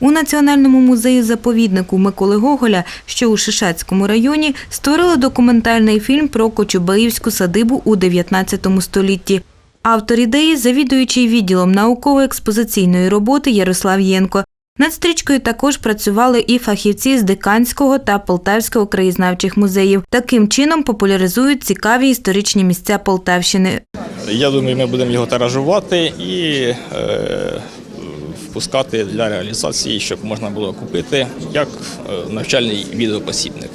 У Національному музеї заповіднику Миколи Гоголя, що у Шишацькому районі, створили документальний фільм про Кочубаївську садибу у 19 столітті. Автор ідеї – завідуючий відділом науково-експозиційної роботи Ярослав Єнко. Над стрічкою також працювали і фахівці з Диканського та Полтавського краєзнавчих музеїв. Таким чином популяризують цікаві історичні місця Полтавщини. Я думаю, ми будемо його тиражувати і е, впускати для реалізації, щоб можна було купити як е, навчальний відеопосібник.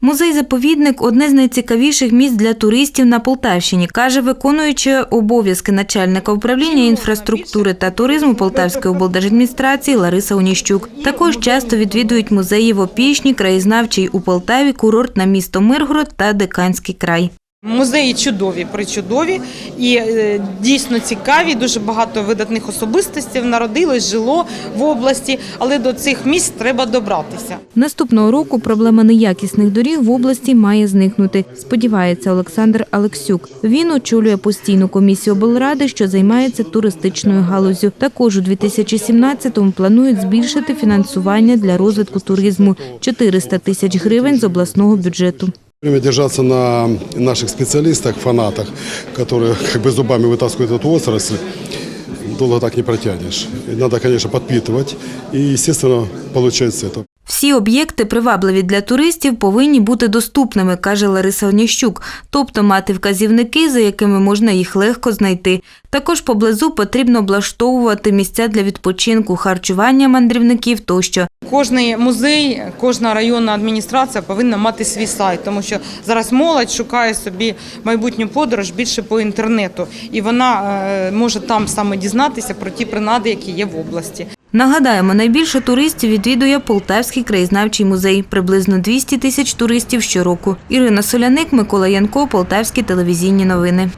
Музей-заповідник одне з найцікавіших місць для туристів на Полтавщині, каже виконуючи обов'язки начальника управління інфраструктури та туризму Полтавської облдержадміністрації Лариса Уніщук. Також часто відвідують музеї в Опішні, краєзнавчий у Полтаві, курорт на місто Миргород та Диканський край. Музеї чудові, причудові і е, дійсно цікаві. Дуже багато видатних особистостей народилось, жило в області, але до цих місць треба добратися. Наступного року проблема неякісних доріг в області має зникнути, сподівається Олександр Алексюк. Він очолює постійну комісію облради, що займається туристичною галузю. Також у 2017-му планують збільшити фінансування для розвитку туризму – 400 тисяч гривень з обласного бюджету. Время держаться на наших специалистах, фанатах, которые как бы зубами вытаскивают эту отрасль, долго так не протянешь. И надо, конечно, подпитывать. И, естественно, получать с этого. Всі об'єкти, привабливі для туристів, повинні бути доступними, каже Лариса Оніщук, тобто мати вказівники, за якими можна їх легко знайти. Також поблизу потрібно облаштовувати місця для відпочинку, харчування мандрівників тощо. Кожний музей, кожна районна адміністрація повинна мати свій сайт, тому що зараз молодь шукає собі майбутню подорож більше по інтернету, і вона е, може там саме дізнатися про ті принади, які є в області. Нагадаємо, найбільше туристів відвідує Полтавський краєзнавчий музей – приблизно 200 тисяч туристів щороку. Ірина Соляник, Микола Янко, Полтавські телевізійні новини.